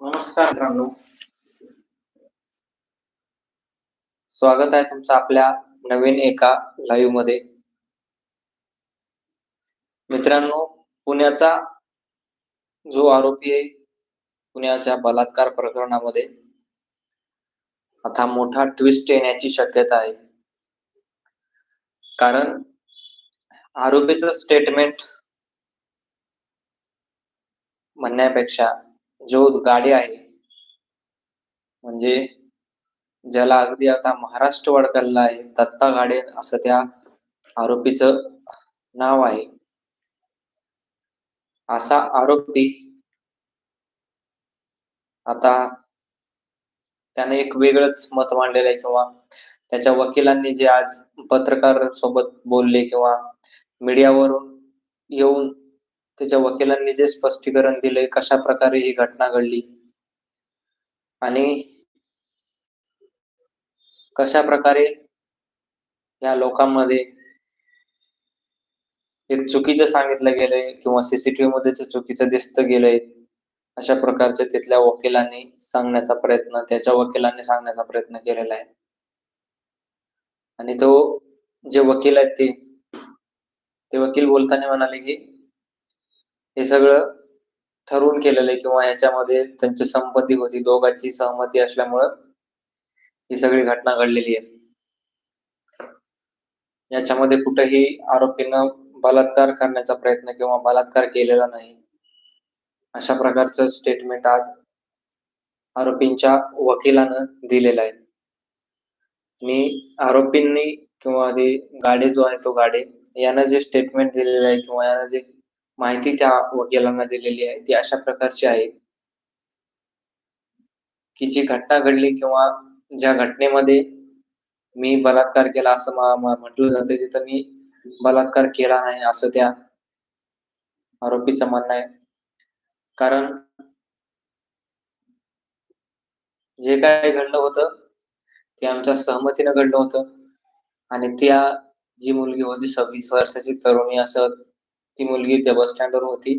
नमस्कार मित्रांनो. स्वागत आहे तुमचं आपल्या नवीन एका लाईव्हमध्ये. मित्रांनो पुण्याचा जो आरोपी आहे पुण्याच्या बलात्कार प्रकरणामध्ये आता मोठा ट्विस्ट येण्याची शक्यता आहे. कारण आरोपीचं स्टेटमेंट म्हणण्यापेक्षा जो गाडी आहे म्हणजे ज्याला अगदी आता महाराष्ट्र वडकल्ला आहे दत्ता गाडे असं त्या आरोपीच नाव आहे. असा आरोपी आता त्याने एक वेगळंच मत मांडलेलं आहे किंवा त्याच्या वकिलांनी जे आज पत्रकार सोबत बोलले किंवा मीडियावरून येऊन त्याच्या वकिलांनी जे स्पष्टीकरण दिले कशा प्रकारे ही घटना घडली? आणि कशा प्रकारे या लोकांमध्ये एक चुकीचं सांगितलं गेलंय किंवा सीसीटीव्ही मध्ये चुकीचं दिसतं गेलंय अशा प्रकारचे तिथल्या वकिलांनी सांगण्याचा प्रयत्न त्याच्या वकिलांनी सांगण्याचा प्रयत्न केलेला आहे. आणि तो जे वकील आहेत ते ते वकील बोलताना म्हणाले की हे सगळं ठरवून केलेलं आहे किंवा याच्यामध्ये त्यांची संपत्ती होती दोघांची सहमती असल्यामुळं ही सगळी घटना घडलेली आहे. याच्यामध्ये कुठेही आरोपीनं बलात्कार करण्याचा प्रयत्न किंवा बलात्कार केलेला नाही. अशा प्रकारचं स्टेटमेंट आज आरोपींच्या वकिलानं दिलेलं आहे. आणि आरोपींनी किंवा जे गाडे जो आहे तो गाडे यानं जे स्टेटमेंट दिलेलं आहे किंवा यानं जे माहिती त्या वकिलांना दिलेली आहे. ती अशा प्रकारची आहे की जी घटना घडली किंवा ज्या घटनेमध्ये मी बलात्कार केला असं म्हटलं जातं तिथं मी बलात्कार केला नाही असं त्या आरोपीचं म्हणणं आहे. कारण जे काय घडलं होतं ते आमच्या सहमतीनं घडलं होतं. आणि त्या जी मुलगी होती सव्वीस वर्षाची तरुणी असं ती मुलगी त्या बस स्टँडवर होती.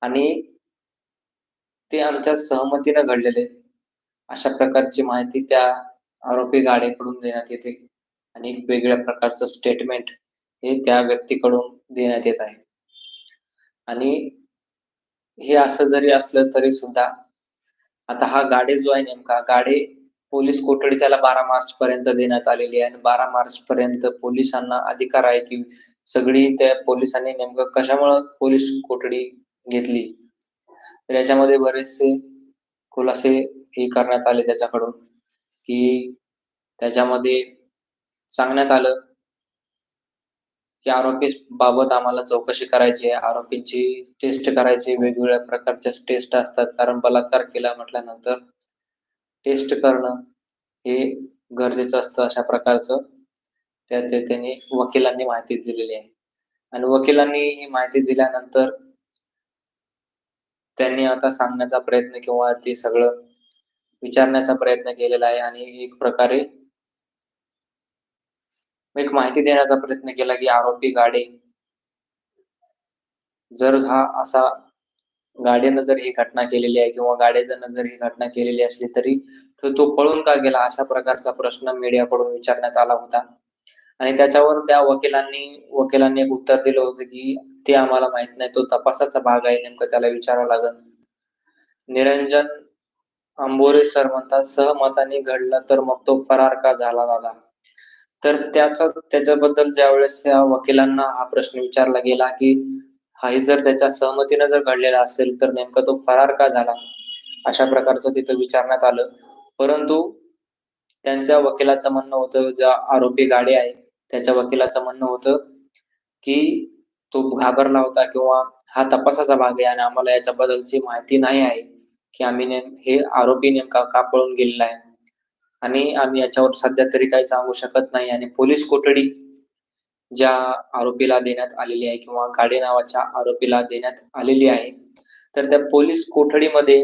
आणि ते आमच्या सहमतीनं घडलेले. अशा प्रकारची माहिती त्या आरोपी गाडीकडून देण्यात येते. आणि वेगळ्या प्रकारचं स्टेटमेंट हे त्या व्यक्तीकडून देण्यात येत आहे. आणि हे असं जरी असलं तरी सुद्धा आता हा गाडे जो आहे नेमका गाडे पोलीस कोठडी त्याला बारा मार्च पर्यंत देण्यात आलेली आहे. आणि बारा मार्च पर्यंत पोलिसांना अधिकार आहे की सगळी त्या पोलिसांनी नेमकं कशामुळं पोलीस कोठडी घेतली? तर याच्यामध्ये बरेचसे खुलासे हे करण्यात आले त्याच्याकडून की त्याच्यामध्ये सांगण्यात आलं की आरोपी बाबत आम्हाला चौकशी करायची आहे. आरोपींची टेस्ट करायची वेगवेगळ्या प्रकारच्या टेस्ट असतात. कारण बलात्कार केला म्हटल्यानंतर टेस्ट करणं हे गरजेचं असतं अशा प्रकारचं. त्यांनी वकिलांनी माहिती दिलेली आहे. आणि वकिलांनी ही माहिती दिल्यानंतर त्यांनी आता सांगण्याचा प्रयत्न किंवा ते सगळं विचारण्याचा प्रयत्न केलेला आहे आणि एक प्रकारे एक माहिती देण्याचा प्रयत्न केला की आरोपी गाडे जर हा असा गाडीनं जर ही घटना केलेली आहे किंवा गाड्याजनं जर ही घटना केलेली असली तरी तो पळून का गेला अशा प्रकारचा प्रश्न मीडियाकडून विचारण्यात आला होता. आणि त्याच्यावर त्या वकिलांनी वकिलांनी एक उत्तर दिलं होतं की ते आम्हाला माहीत नाही. तो तपासाचा भाग आहे नेमकं त्याला विचारावं लागल. निरंजन आंबोरे सर म्हणतात सहमताने घडलं तर मग तो फरार का झाला दादा? तर त्याचा त्याच्याबद्दल ज्या वेळेस त्या वकिलांना हा प्रश्न विचारला गेला की हा जर त्याच्या सहमतीनं जर घडलेला असेल तर नेमका तो फरार का झाला? अशा प्रकारचं तिथं विचारण्यात आलं. परंतु त्यांच्या वकिलाचं म्हणणं होतं ज्या आरोपी गाडी आहे त्याच्या वकिलाचं म्हणणं होतं की तो घाबरला होता किंवा हा तपासाचा भाग आहे आणि आम्हाला याच्याबद्दलची माहिती नाही आहे की आम्ही नेम हे आरोपी नेमका का पळून गेलेला आहे. आणि आम्ही याच्यावर सध्या तरी काही सांगू शकत नाही आणि पोलीस कोठडी ज्या आरोपीला देण्यात आलेली आहे किंवा गाडे नावाच्या आरोपीला देण्यात आलेली आहे तर त्या पोलीस कोठडीमध्ये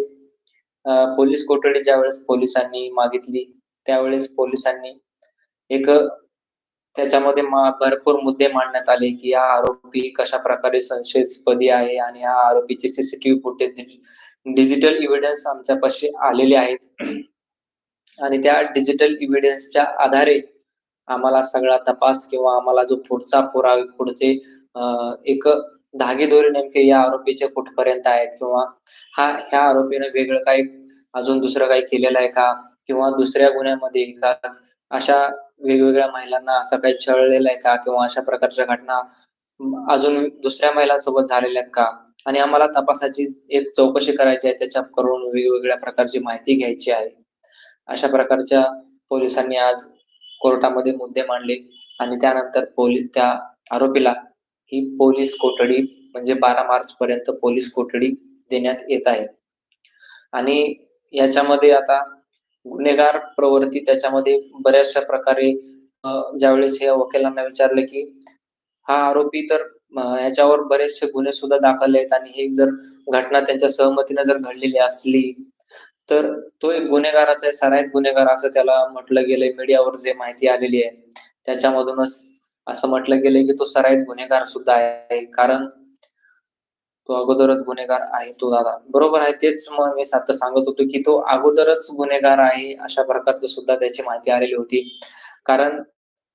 पोलीस कोठडी ज्या वेळेस पोलिसांनी मागितली त्यावेळेस पोलिसांनी एक त्याच्यामध्ये भरपूर मुद्दे मांडण्यात आले की हा आरोपी कशा प्रकारे संशयास्पदी आहे आणि हा आरोपीचे सीसीटीव्ही फुटेज डिजिटल इव्हिडन्स आमच्यापाशी आलेले आहेत. आणि त्या डिजिटल इव्हिडन्सच्या आधारे आम्हाला सगळा तपास किंवा आम्हाला जो पुढचा पुरावे पुढचे एक धागेदोरे नेमके या आरोपीचे कुठपर्यंत आहेत किंवा हा ह्या आरोपीने वेगळं काही अजून दुसरं काही केलेलं आहे का? किंवा दुसऱ्या गुन्ह्यामध्ये का अशा वेगवेगळ्या महिलांना असा काही छळलेलं आहे का? किंवा अशा प्रकारच्या घटना अजून दुसऱ्या महिलांसोबत झालेल्या आहेत का? आणि आम्हाला तपासाची एक चौकशी करायची आहे त्याच्या करून वेगवेगळ्या प्रकारची माहिती घ्यायची आहे. अशा प्रकारच्या पोलिसांनी आज कोर्टामध्ये मुद्दे मांडले आणि त्यानंतर पोलीस त्या आरोपीला ही पोलीस कोठडी म्हणजे बारा मार्च पर्यंत पोलीस कोठडी देण्यात येत आहे. आणि याच्यामध्ये आता गुन्हेगार प्रवृत्ती त्याच्यामध्ये बऱ्याचशा प्रकारे ज्यावेळेस हे वकिलांना विचारलं की हा आरोपी तर याच्यावर बरेचसे गुन्हे सुद्धा दाखल आहेत आणि हे जर घटना त्यांच्या सहमतीने जर घडलेली असली तर तो एक गुन्हेगाराचा आहे सराईत गुन्हेगार असं त्याला म्हटलं गेलंय मीडियावर जे माहिती आलेली आहे त्याच्यामधूनच असं म्हटलं गेलंय की तो सराईत गुन्हेगार सुद्धा आहे. कारण तो अगोदरच गुन्हेगार आहे तो दादा. बरोबर आहे तेच मग मी सात सांगत होतो की तो अगोदरच गुन्हेगार आहे अशा प्रकारचं सुद्धा त्याची माहिती आलेली होती. कारण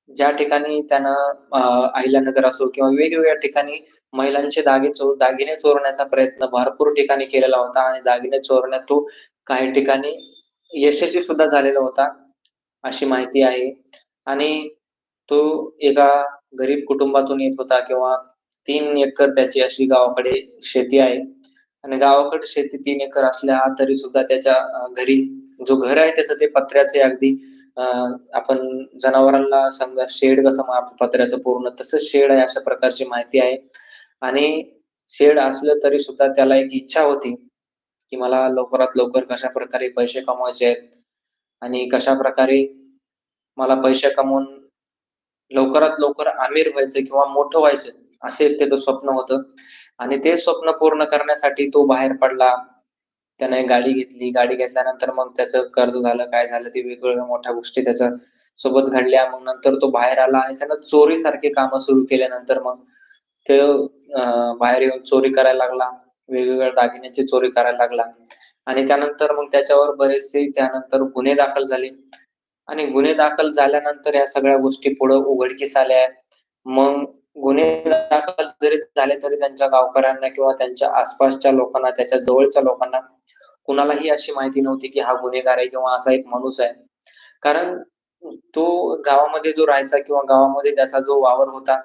ज्या ठिकाणी त्यानं अहिल्यानगर असो किंवा वेगवेगळ्या ठिकाणी महिलांचे दागिने चोर दागिने चोरण्याचा प्रयत्न भरपूर ठिकाणी केलेला होता आणि दागिने चोरण्यात तो काही ठिकाणी यशस्वी सुद्धा झालेला होता अशी माहिती आहे. आणि तो एका गरीब कुटुंबातून येत होता किंवा तीन एकर त्याची अशी गावाकडे शेती आहे. आणि गावाकडे शेती तीन एकर असल्या तरी सुद्धा त्याच्या घरी जो घर आहे त्याचं ते पत्र्याचे अगदी. आपण जनावरांना समजा शेड कसं मारतो पत्र्याचं पूर्ण तसं शेड आहे अशा प्रकारची माहिती आहे. आणि शेड असलं तरी सुद्धा त्याला एक इच्छा होती की मला लवकरात लवकर कशा प्रकारे पैसे कमवायचे आहेत. आणि कशा प्रकारे मला पैसे कमवून लवकरात लवकर आमिर व्हायचं किंवा मोठं व्हायचं. असे त्याचं स्वप्न होतं. आणि ते स्वप्न पूर्ण करण्यासाठी तो बाहेर पडला. त्याने गाडी घेतली. गाडी घेतल्यानंतर मग त्याचं कर्ज झालं काय झालं ते वेगवेगळ्या मोठ्या गोष्टी त्याच्या सोबत घडल्या. मग नंतर तो बाहेर आला आणि त्यानं चोरी सारखी कामं सुरू केल्यानंतर मग ते बाहेर येऊन चोरी करायला लागला. वेगवेगळ्या दागिन्याची चोरी करायला लागला. आणि त्यानंतर मग त्याच्यावर बरेचसे त्यानंतर गुन्हे दाखल झाले. आणि गुन्हे दाखल झाल्यानंतर या सगळ्या गोष्टी पुढे उघडकीस आल्या. मग गुन्हे दाखल जरी झाले तरी त्यांच्या गावकऱ्यांना किंवा त्यांच्या आसपासच्या लोकांना त्याच्या जवळच्या लोकांना कुणालाही अशी माहिती नव्हती की हा गुन्हेगार आहे किंवा असा एक माणूस आहे. कारण तो गावामध्ये जो राहायचा किंवा गावामध्ये त्याचा जो वावर होता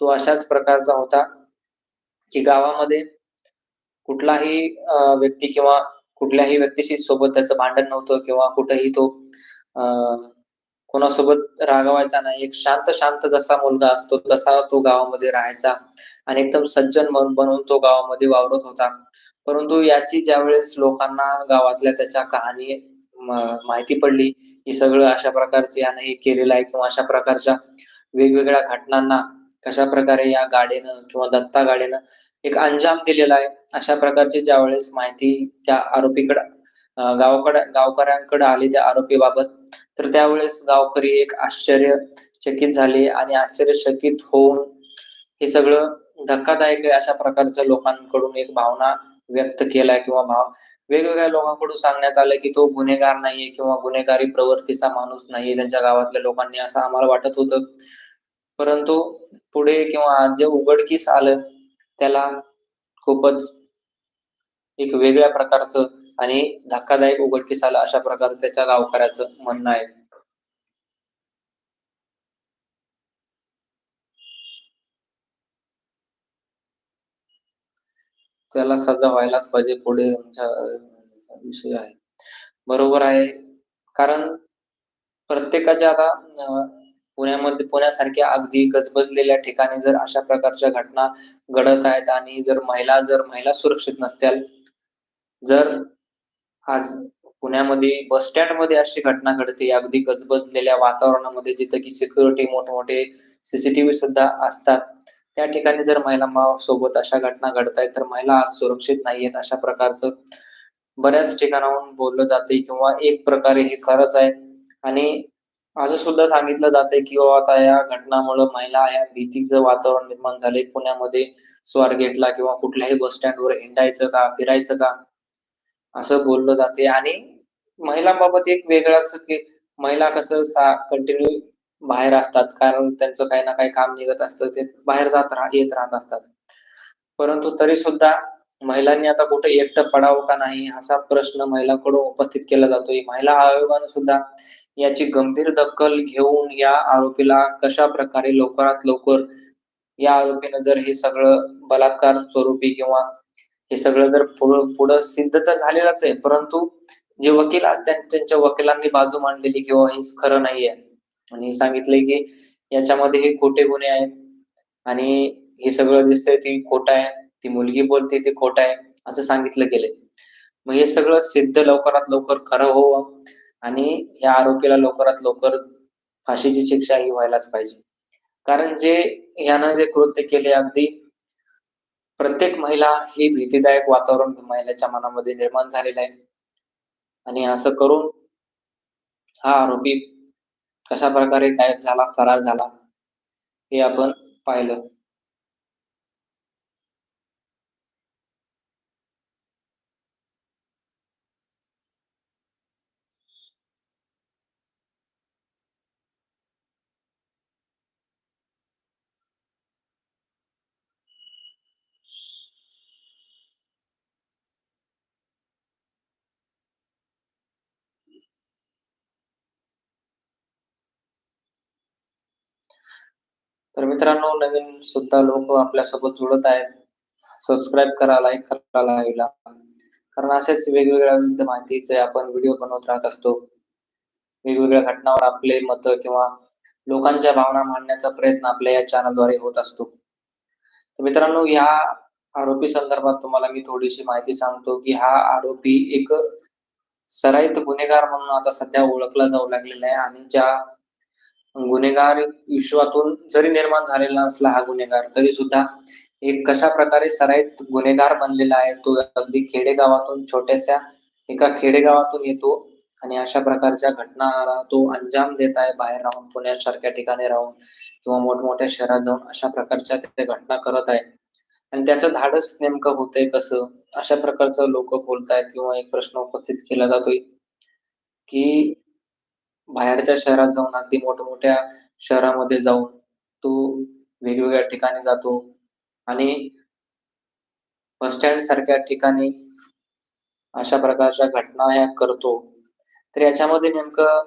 तो अशाच प्रकारचा होता की गावामध्ये कुठलाही व्यक्ती किंवा कुठल्याही व्यक्तीशी सोबत त्याचं भांडण नव्हतं किंवा कुठेही तो अं, कोणासोबत रागवायचा नाही. एक शांत शांत जसा मुलगा असतो तसा तो गावामध्ये राहायचा आणि एकदम सज्जन मन- बनून तो गावामध्ये वावरत होता. परंतु याची ज्यावेळेस लोकांना गावातल्या त्याच्या कहाणी माहिती पडली की सगळं अशा प्रकारचे याने हे केलेलं आहे किंवा अशा प्रकारच्या वेगवेगळ्या घटनांना कशा प्रकारे या गाडीनं किंवा दत्ता गाडीनं एक अंजाम दिलेला आहे अशा प्रकारची ज्यावेळेस माहिती त्या आरोपीकडे गावाकडे गावकऱ्यांकडे आले त्या आरोपीबाबत तर त्यावेळेस गावकरी एक आश्चर्यचकित झाले आणि आश्चर्यचकित होऊन हे सगळं धक्कादायक आहे अशा प्रकारच्या लोकांकडून एक भावना व्यक्त केलाय किंवा भाव वेगवेगळ्या लोकांकडून सांगण्यात आलं की तो गुन्हेगार नाहीये किंवा गुन्हेगारी प्रवृत्तीचा माणूस नाहीये त्यांच्या गावातल्या लोकांनी असं आम्हाला वाटत होतं. परंतु पुढे किंवा आज जे उघडकीस आलं त्याला खूपच एक वेगळ्या प्रकारचं आणि धक्कादायक उघडकीस आला अशा प्रकारे त्याच्या गावकऱ्याचं म्हणणं आहे. त्याला सजा व्हायलाच पाहिजे पुढे विषय आहे. बरोबर आहे. कारण प्रत्येकाच्या आता पुण्यामध्ये पुण्यासारख्या अगदी गजबजलेल्या ठिकाणी जर अशा प्रकारच्या घटना घडत आहेत आणि जर महिला जर महिला सुरक्षित नसत्याल जर आज पुण्यामध्ये बस स्टँडमध्ये अशी घटना घडते. अगदी गजबजलेल्या वातावरणामध्ये जिथं की सिक्युरिटी मोठमोठे सीसीटीव्ही सुद्धा असतात. त्या ठिकाणी जर महिला सोबत अशा घटना घडतायत तर महिला आज सुरक्षित नाहीयेत अशा प्रकारचं बऱ्याच ठिकाणाहून बोललं जाते किंवा एक प्रकारे हे खरंच आहे. आणि असं सुद्धा सांगितलं जाते की बाबा आता या घटनामुळे महिला या भीतीचं वातावरण निर्माण झाले पुण्यामध्ये स्वारगेटला किंवा कुठल्याही बस स्टँडवर हिंडायचं का फिरायचं का? असं बोललं जाते. आणि महिलांबाबत एक वेगळाच की महिला कसं सा कंटिन्यू बाहेर असतात. कारण त्यांचं काही ना काही काम निघत असतं. ते बाहेर जात राह येत राहत असतात. परंतु तरी सुद्धा महिलांनी आता कुठे एकटं पडावं का नाही असा प्रश्न महिलांकडून उपस्थित केला जातोय. महिला आयोगानं सुद्धा याची गंभीर दखल घेऊन या आरोपीला कशा प्रकारे लवकरात लवकर या आरोपीनं जर हे सगळं बलात्कार स्वरूपी किंवा हे सगळं जर पुढं पुढं सिद्ध तर झालेलंच आहे परंतु जे वकील असतात त्यांच्या वकिलांनी बाजू मांडलेली किंवा हे खरं नाहीये आणि सांगितलंय की याच्यामध्ये हे खोटे गुन्हे आहेत. आणि हे सगळं दिसतंय ती खोट आहे ती मुलगी बोलते ती खोट आहे असं सांगितलं गेलंय. मग हे सगळं सिद्ध लवकरात लवकर खरं होवं आणि या आरोपीला लवकरात लवकर फाशीची शिक्षा ही व्हायलाच पाहिजे. कारण जे यानं जे कृत्य केले अगदी प्रत्येक महिला ही भीतीदायक वातावरण महिलेच्या मनामध्ये निर्माण झालेलं आहे. आणि असं करून हा आरोपी कशा प्रकारे गायब झाला फरार झाला हे आपण पाहिलं तर मित्रांनो नवीन सुद्धा लोक आपल्यासोबत जुळत आहेत. सबस्क्राईब करा लाईक करा लाईव्हला कारण असेच वेगवेगळ्या विविध माहितीचे आपण व्हिडिओ बनवत राहत असतो. वेगवेगळ्या घटनावर आपले मत किंवा लोकांच्या भावना मांडण्याचा प्रयत्न आपल्या या चॅनलद्वारे होत असतो. मित्रांनो ह्या आरोपी संदर्भात तुम्हाला मी थोडीशी माहिती सांगतो की हा आरोपी एक सराईत गुन्हेगार म्हणून आता सध्या ओळखला जाऊ लागलेला आहे आणि ज्या गुन्हेगार विश्वातून जरी निर्माण झालेला असला हा गुन्हेगार तरी सुद्धा एक कशा प्रकारे सराईत गुन्हेगार बनलेला आहे तो अगदी खेडेगावातून छोट्याशा एका खेडेगावातून येतो आणि अशा प्रकारच्या घटनाला तो अंजाम देत आहे बाहेर राहून पुण्यासारख्या ठिकाणी राहून किंवा मोठमोठ्या शहरात जाऊन अशा प्रकारच्या ते घटना करत आहे. आणि त्याचं धाडस नेमकं होतंय कसं? अशा प्रकारचं लोक बोलतायत किंवा एक प्रश्न उपस्थित केला जातोय की बाहेरच्या शहरात जाऊन अगदी मोठमोठ्या शहरामध्ये जाऊन तो वेगवेगळ्या ठिकाणी जातो. आणि बस स्टँड सारख्या ठिकाणी अशा प्रकारच्या घटना ह्या करतो. तर याच्यामध्ये नेमकं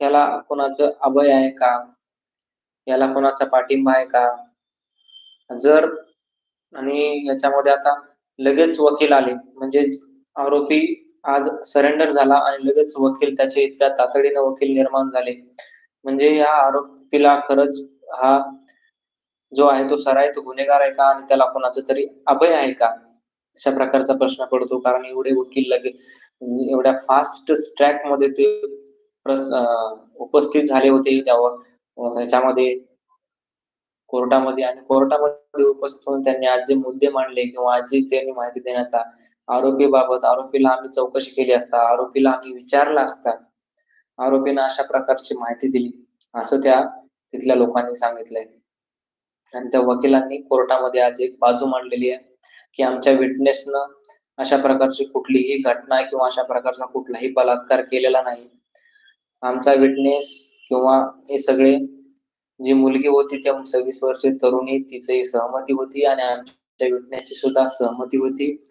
याला कोणाचं अभय आहे का? याला कोणाचा पाठिंबा आहे का? जर आणि याच्यामध्ये आता लगेच वकील आले म्हणजे आरोपी आज सरेंडर झाला आणि लगेच वकील त्याचे इतक्या तातडीनं वकील निर्माण झाले. म्हणजे या आरोपीला खरंच हा जो आहे तो सराईत गुन्हेगार आहे का आणि त्याला कोणाचं तरी अभय आहे का? अशा प्रकारचा प्रश्न पडतो. कारण एवढे वकील लगे एवढ्या फास्ट ट्रॅकमध्ये ते उपस्थित झाले होते. त्यावर ह्याच्यामध्ये कोर्टामध्ये आणि कोर्टामध्ये उपस्थित होऊन त्यांनी आज जे मुद्दे मांडले किंवा आज जी त्यांनी माहिती देण्याचा आरोपीबाबत आरोपीला आम्ही चौकशी केली असता आरोपीला आम्ही विचारला असता आरोपीनं अशा प्रकारची माहिती दिली. असं त्या तिथल्या लोकांनी सांगितलंय. आणि त्या वकिलांनी कोर्टामध्ये आज एक बाजू मांडलेली आहे की आमच्या विटनेसनं अशा प्रकारची कुठलीही घटना किंवा अशा प्रकारचा कुठलाही बलात्कार केलेला नाही. आमचा विटनेस किंवा हे सगळे जी मुलगी होती त्या सव्वीस वर्षे तरुणी तिची सहमती होती आणि आमच्या विटनेसची सुद्धा सहमती होती.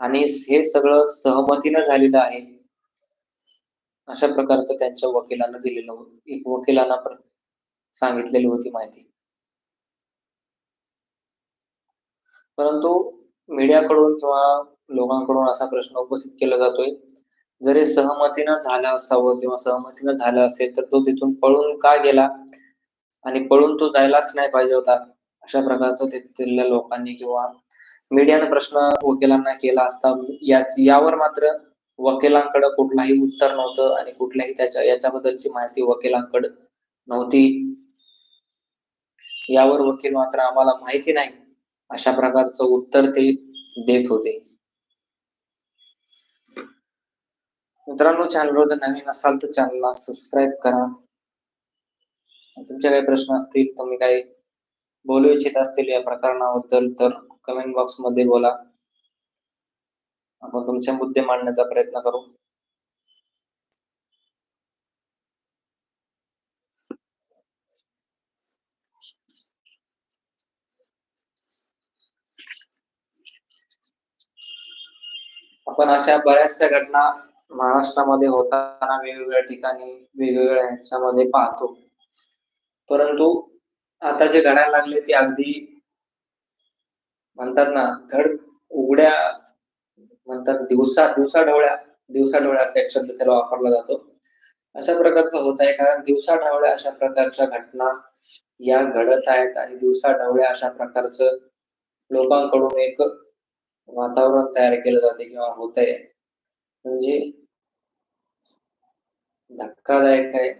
आणि हे सगळं सहमतीनं झालेलं आहे. अशा प्रकारचं त्यांच्या वकिलांना दिलेलं एक वकिलांना सांगितलेली होती माहिती. परंतु मीडियाकडून किंवा लोकांकडून असा प्रश्न उपस्थित केला जातोय. जरी सहमतीनं झालं असावं किंवा सहमतीनं झालं असेल तर तो तिथून पळून का गेला? आणि पळून तो जायलाच नाही पाहिजे होता. अशा प्रकारचं तिथल्या लोकांनी किंवा मीडियाने प्रश्न वकिलांना केला असता यावर मात्र वकिलांकडे कुठलाही उत्तर नव्हतं आणि कुठल्याही त्याच्या याच्याबद्दलची माहिती वकिलांकडे नव्हती. यावर वकील मात्र आम्हाला माहिती नाही अशा प्रकारचं उत्तर ते देत होते. मित्रांनो चॅनलवर जर नवीन असाल तर चॅनलला सबस्क्राईब करा. तुमचे काही प्रश्न असतील तुम्ही काही बोलू इच्छित असतील या प्रकरणाबद्दल तर कमेंट बॉक्समध्ये बोला. आपण तुमचे मुद्दे मांडण्याचा प्रयत्न करू. आपण अशा बऱ्याचशा घटना महाराष्ट्रामध्ये होताना वेगवेगळ्या ठिकाणी वेगवेगळ्या ह्याच्यामध्ये पाहतो. परंतु आता जे घडायला लागले ते अगदी म्हणतात ना धड उघड्या म्हणतात दिवसा दिवसा ढवळ्या दिवसा ढवळ्या असा एक शब्द त्याला वापरला जातो. अशा प्रकारचं होत आहे कारण दिवसा ढवळ्या अशा प्रकारच्या घटना या घडत आहेत आणि दिवसा ढवळ्या अशा प्रकारचं लोकांकडून एक वातावरण तयार केलं जाते किंवा होत आहे म्हणजे धक्कादायक आहे.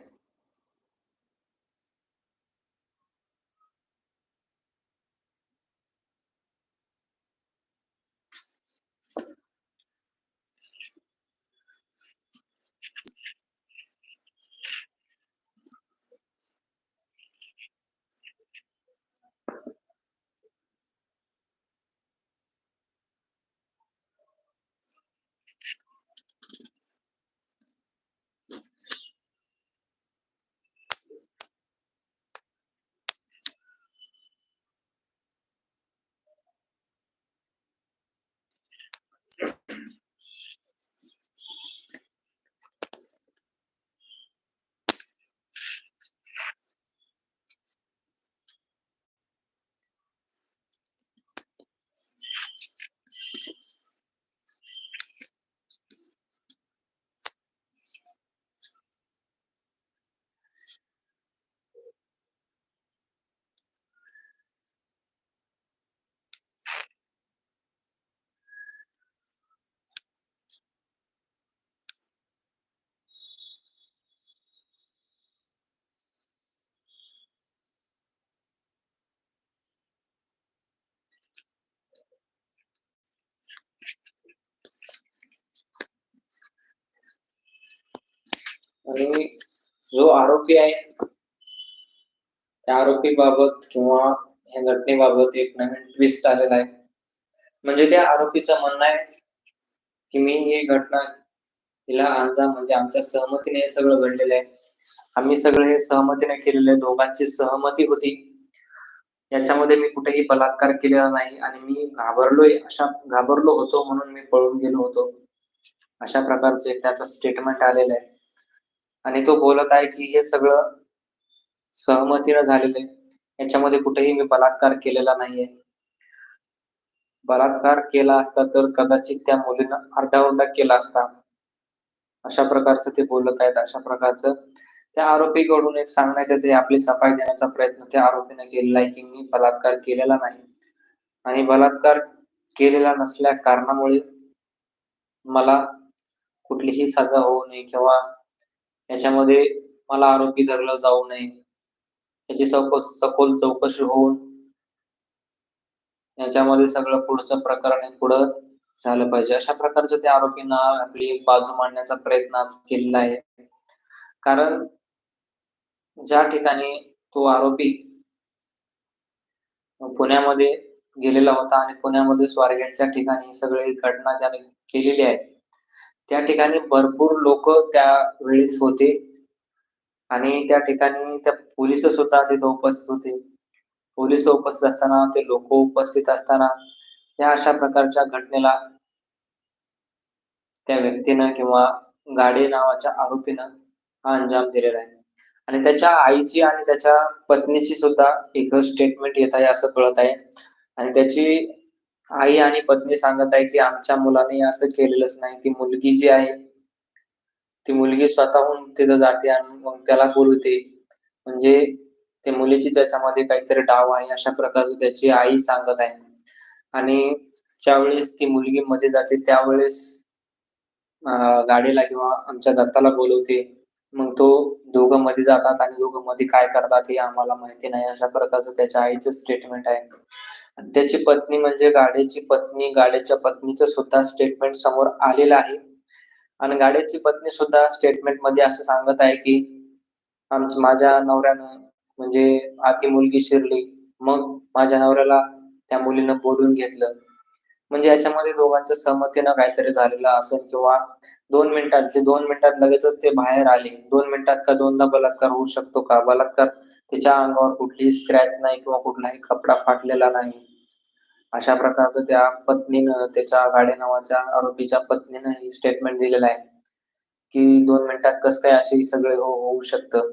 आणि जो आरोपी आहे त्या आरोपी बाबत किंवा या घटनेबाबत एक नवीन ट्विस्ट आलेला आहे. म्हणजे त्या आरोपीचं म्हणणं आहे की मी ही घटना हिला अंजाम म्हणजे आमच्या सहमतीने हे सगळं घडलेलं आहे. आम्ही सगळं हे सहमतीने केलेलं आहे दोघांची सहमती होती. याच्यामध्ये मी कुठेही बलात्कार केलेला नाही आणि मी घाबरलोय अशा घाबरलो होतो म्हणून मी पळून गेलो होतो. अशा प्रकारचे त्याचं स्टेटमेंट आलेलं आहे. आणि तो बोलत आहे की हे सगळं सहमतीनं झालेलं आहे. याच्यामध्ये कुठेही मी बलात्कार केलेला नाहीये. बलात्कार केला असता तर कदाचित त्या मुलीनं अर्धावर्धा केला असता. अशा प्रकारचं ते बोलत आहेत अशा प्रकारचं त्या आरोपीकडून एक सांगण्यात येते आपली सफाई देण्याचा प्रयत्न त्या आरोपीने केलेला आहे की मी बलात्कार केलेला नाही. आणि बलात्कार केलेला नसल्या कारणामुळे मला कुठलीही सजा होऊ नये किंवा याच्यामध्ये मला आरोपी धरलं जाऊ नये. याची सखोल सखोल चौकशी होऊन याच्यामध्ये सगळं पुढचं प्रकरण पुढं झालं पाहिजे. अशा प्रकारचं त्या आरोपींना आपली एक बाजू मांडण्याचा प्रयत्न आज केलेला आहे. कारण ज्या ठिकाणी तो आरोपी पुण्यामध्ये गेलेला होता आणि पुण्यामध्ये स्वारगेटच्या ठिकाणी सगळी घटना त्याने केलेली आहे त्या ठिकाणी भरपूर लोक त्या वेळेस होते. आणि त्या ठिकाणी त्या पोलीस सुद्धा तिथे उपस्थित होते. पोलीस उपस्थित असताना ते लोक उपस्थित असताना या अशा प्रकारच्या घटनेला त्या व्यक्तीनं किंवा गाडे नावाच्या आरोपीनं हा अंजाम दिलेला आहे. आणि त्याच्या आईची आणि त्याच्या पत्नीची सुद्धा एक स्टेटमेंट येत आहे असं कळत आहे. आणि त्याची आई आणि पत्नी सांगत आहे की आमच्या मुलाने असं केलेलंच नाही. ती मुलगी जी आहे ती मुलगी स्वतःहून तिथं जाते आणि मग त्याला बोलवते. म्हणजे ते मुलीची त्याच्यामध्ये काहीतरी डाव आहे अशा प्रकारचं त्याची आई सांगत आहे. आणि ज्यावेळेस ती मुलगी मध्ये जाते त्यावेळेस गाडीला किंवा आमच्या दत्ताला बोलवते. मग तो दोघं मध्ये जातात आणि दोघं मध्ये काय करतात हे आम्हाला माहिती नाही अशा प्रकारचं त्याच्या आईचं स्टेटमेंट आहे. त्याची पत्नी म्हणजे गाड्याची पत्नी गाड्याच्या पत्नीचं सुद्धा स्टेटमेंट समोर आलेलं आहे. आणि गाड्याची पत्नी सुद्धा स्टेटमेंटमध्ये असं सांगत आहे की आमच्या माझ्या नवऱ्यानं म्हणजे आधी मुलगी शिरली मग माझ्या नवऱ्याला त्या मुलीनं बोलून घेतलं. म्हणजे याच्यामध्ये दोघांच्या सहमतीनं काहीतरी झालेलं असेल किंवा दोन मिनिटात ते दोन मिनिटात लगेचच ते बाहेर आले दोन मिनिटात का दोनदा बलात्कार होऊ शकतो का? बलात्कार तिच्या अंगावर कुठलीही स्क्रॅच नाही किंवा कुठलाही कपडा फाटलेला नाही. अशा प्रकारचं त्या पत्नीनं त्याच्या गाडे नावाच्या आरोपीच्या पत्नीनं ही स्टेटमेंट दिलेलं आहे. की दोन मिनिटात कसं काय असे सगळे हो होऊ शकतं?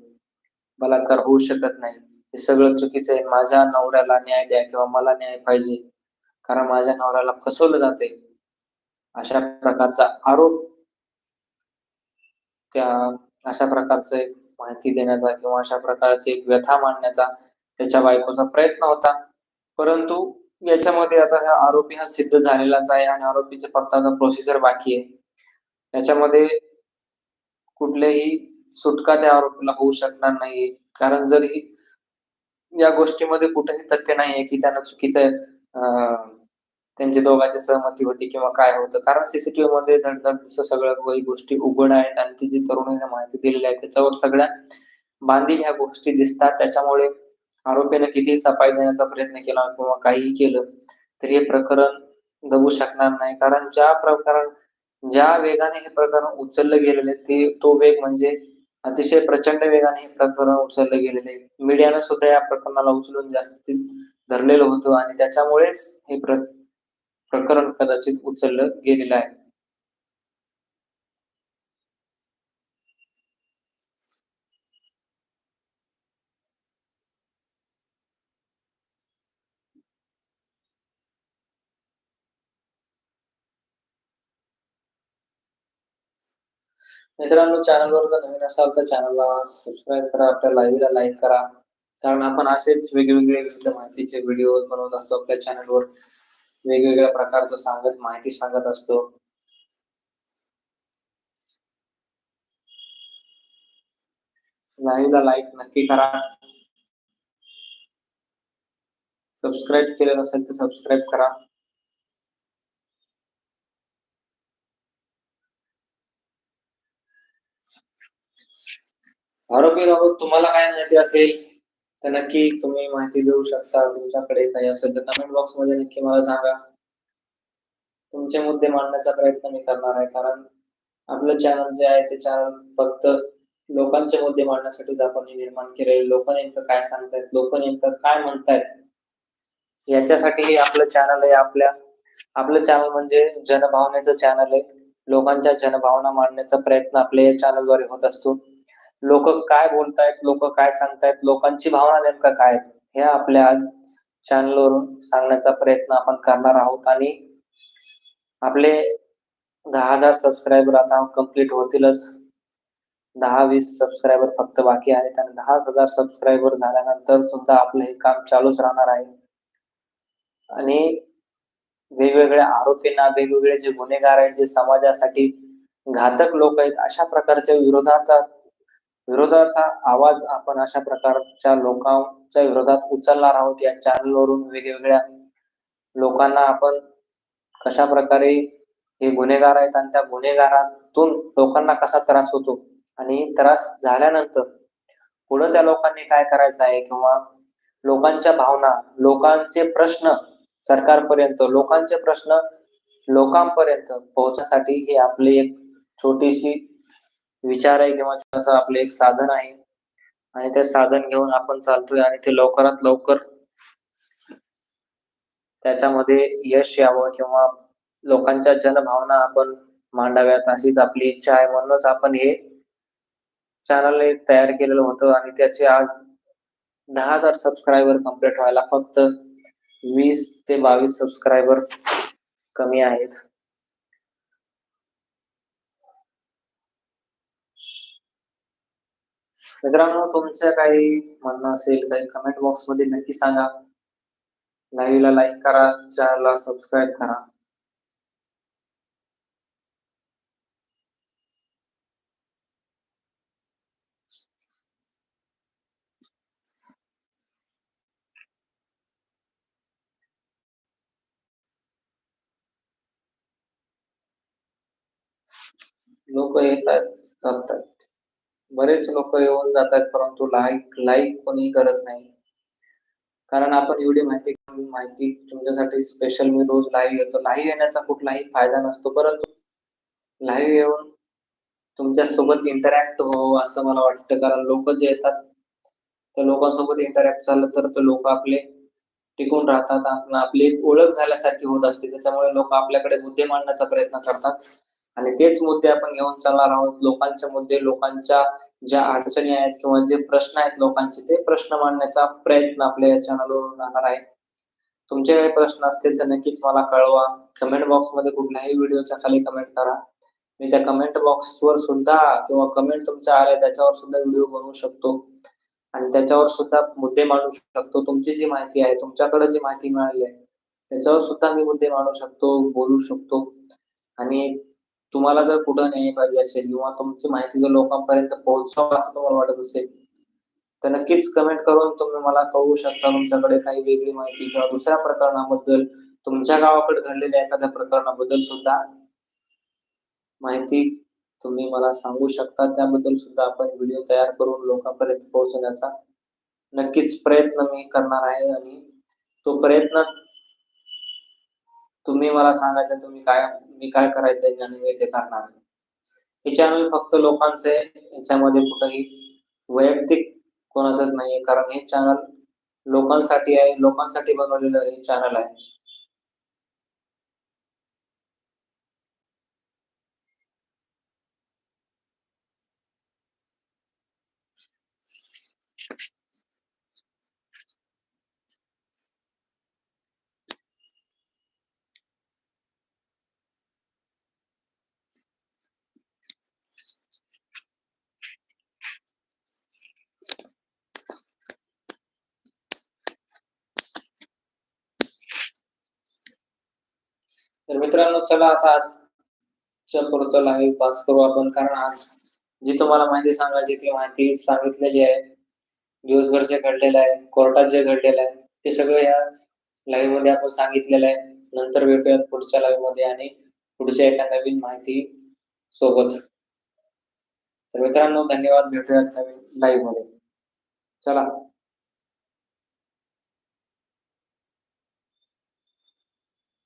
बलात्कार होऊ शकत नाही. हे सगळं चुकीचं आहे. माझ्या नवऱ्याला न्याय द्या किंवा मला न्याय पाहिजे. कारण माझ्या नवऱ्याला फसवलं जाते अशा प्रकारचा आरोप त्या अशा प्रकारचं एक माहिती देण्याचा किंवा अशा प्रकारची एक व्यथा मांडण्याचा त्याच्या बायकोचा प्रयत्न होता. परंतु याच्यामध्ये आता हा आरोपी हा सिद्ध झालेलाच आहे आणि आरोपीचा फक्त आता प्रोसिजर बाकी आहे. याच्यामध्ये कुठलेही सुटका त्या आरोपीला होऊ शकणार नाहीये. कारण जर ही या गोष्टीमध्ये कुठेही तथ्य नाहीये की त्यांना चुकीचं त्यांच्या त्यांची दोघांची सहमती होती किंवा काय होतं. कारण सीसीटीव्ही मध्ये धडधड सगळ्या काही गोष्टी उघड आहेत आणि ती जी तरुणीने माहिती दिलेली आहे त्याच्यावर सगळ्या बांधील ह्या गोष्टी दिसतात. त्याच्यामुळे आरोपीने कितीही सफाई देण्याचा प्रयत्न केला किंवा काहीही केलं तरी हे प्रकरण दबू शकणार नाही. कारण ज्या प्रकरण ज्या वेगाने हे प्रकरण उचललं गेलेलं आहे ते तो वेग म्हणजे अतिशय प्रचंड वेगाने हे प्रकरण उचललं गेलेलं आहे. मीडियानं सुद्धा या प्रकरणाला उचलून जास्तीत धरलेलं होतं आणि त्याच्यामुळेच हे प्र प्रकरण कदाचित उचललं गेलेलं आहे. मित्रांनो चॅनलवर जर नवीन असाल तर चॅनलला सबस्क्राईब करा आपल्या लाईव्हला लाईक करा. कारण आपण असेच वेगवेगळे विविध माहितीचे व्हिडिओ बनवत असतो आपल्या चॅनलवर वेगवेगळ्या प्रकारचं सांगत माहिती सांगत असतो. लाईव्हला लाईक नक्की करा. सबस्क्राईब केलं नसेल तर सबस्क्राईब करा. आरोपीबाबत तुम्हाला काय माहिती असेल तर नक्की तुम्ही माहिती देऊ शकता. तुमच्याकडे काही असेल तर कमेंट बॉक्समध्ये नक्की मला सांगा. तुमचे मुद्दे मांडण्याचा प्रयत्न मी करणार आहे कारण आपलं चॅनल जे आहे ते चॅनल फक्त लोकांचे मुद्दे मांडण्यासाठीच आपण निर्माण केले लोक नेमकं काय सांगतायत लोक नेमकं काय म्हणतायत याच्यासाठी आपलं चॅनल आहे आपल्या आपलं चॅनल म्हणजे जनभावनेचं चॅनल आहे. लोकांच्या जनभावना मांडण्याचा प्रयत्न आपल्या या चॅनलद्वारे होत असतो. लोक काय बोलतायत लोक काय सांगतायत लोकांची भावना नेमका काय हे आपल्या चॅनलवरून सांगण्याचा प्रयत्न आपण करणार आहोत आणि आपले दहा हजार सबस्क्रायबर आता कंप्लीट होतीलच. दहा वीस सबस्क्रायबर फक्त बाकी आहेत आणि दहा हजार सबस्क्रायबर झाल्यानंतर सुद्धा आपलं हे काम चालूच राहणार आहे. आणि वेगवेगळ्या आरोपींना वेगवेगळे जे गुन्हेगार आहेत जे समाजासाठी घातक लोक आहेत अशा प्रकारच्या विरोधाचा विरोधाचा आवाज आपण अशा प्रकारच्या लोकांच्या विरोधात उचलणार आहोत. या चॅनलवरून वेगवेगळ्या लोकांना आपण कशा प्रकारे हे गुन्हेगार आहेत आणि त्या गुन्हेगारातून लोकांना कसा त्रास होतो आणि त्रास झाल्यानंतर पुढे त्या लोकांनी काय करायचं आहे किंवा लोकांच्या भावना लोकांचे प्रश्न सरकारपर्यंत लोकांचे प्रश्न लोकांपर्यंत पोहोचण्यासाठी हे आपली एक छोटीशी विचार आहे किंवा असं आपलं एक साधन आहे. आणि ते साधन घेऊन आपण चालतोय आणि ते लवकरात लवकर त्याच्यामध्ये यश यावं किंवा लोकांच्या जनभावना आपण मांडाव्यात अशीच आपली इच्छा आहे. म्हणूनच आपण हे चॅनल तयार केलेलं होतं आणि त्याचे आज दहा हजार सबस्क्रायबर कंप्लीट व्हायला फक्त वीस ते बावीस सबस्क्रायबर कमी आहेत. मित्रांनो तुमचं काही म्हणणं असेल काही कमेंट बॉक्समध्ये नक्की सांगा. लाईव्हला लाईक करा चॅनलला सबस्क्राईब करा. लोक येत आहेत चालतात बरेच लोक येऊन जातात परंतु लाईक लाईक कोणी करत नाही. कारण आपण एवढी माहिती माहिती तुमच्यासाठी स्पेशल मी रोज लाईव्ह येतो. लाईव्ह येण्याचा कुठलाही फायदा नसतो. परंतु लाईव्ह येऊन तुमच्यासोबत इंटरॅक्ट व्हावं हो, असं मला वाटतं. कारण लोक जे येतात त्या लोकांसोबत इंटरॅक्ट झालं तर ते लोक आपले टिकून राहतात. आपली एक ओळख झाल्यासारखी होत असते. त्याच्यामुळे लोक आपल्याकडे मुद्दे मांडण्याचा प्रयत्न करतात. आणि तेच मुद्दे आपण घेऊन चालणार आहोत. लोकांचे मुद्दे लोकांच्या ज्या अडचणी आहेत किंवा जे प्रश्न आहेत लोकांचे ते प्रश्न मांडण्याचा प्रयत्न आपल्या या चॅनलवरून राहणार आहे. तुमचे काही प्रश्न असतील तर नक्कीच मला कळवा. कमेंट बॉक्समध्ये कुठल्याही व्हिडिओच्या खाली कमेंट करा. मी त्या कमेंट बॉक्सवर सुद्धा किंवा कमेंट तुमच्या आल्या त्याच्यावर सुद्धा व्हिडिओ बनवू शकतो. आणि त्याच्यावर सुद्धा मुद्दे मांडू शकतो. तुमची जी माहिती आहे तुमच्याकडे जी माहिती मिळाली आहे त्याच्यावर सुद्धा मी मुद्दे मांडू शकतो बोलू शकतो. आणि तुम्हाला जर कुठं न्याय पाहिजे असेल किंवा तुमची माहिती जर लोकांपर्यंत पोहोचावं असं तुम्हाला वाटत असेल तर नक्कीच कमेंट करून तुम्ही मला कळवू शकता. तुमच्याकडे काही वेगळी माहिती किंवा दुसऱ्या प्रकरणाबद्दल तुमच्या गावाकडे घडलेल्या एखाद्या प्रकरणाबद्दल सुद्धा माहिती तुम्ही मला सांगू शकता. त्याबद्दल सुद्धा आपण व्हिडिओ तयार करून लोकांपर्यंत पोहोचवण्याचा नक्कीच प्रयत्न मी करणार आहे आणि तो प्रयत्न तुम्ही मला सांगायचा तुम्ही काय मी काय करायचंय आणि मी ते करणार आहे हे चॅनल फक्त लोकांचे याच्यामध्ये कुठंही वैयक्तिक कोणाचंच नाहीये. कारण हे चॅनल लोकांसाठी आहे लोकांसाठी बनवलेलं हे चॅनल आहे तर मित्रांनो चला आता आजच्या पुढचा लाईव्ह पास करू आपण. कारण आज जी तुम्हाला माहिती सांगायची ती माहिती सांगितलेली आहे. दिवसभर जे घडलेलं आहे कोर्टात जे घडलेलं आहे ते सगळं या लाईव्हमध्ये आपण सांगितलेलं आहे. नंतर भेटूयात पुढच्या लाईव्हमध्ये आणि पुढच्या एका नवीन माहिती सोबत. तर मित्रांनो धन्यवाद. भेटूयात नवीन लाईव्हमध्ये. चला.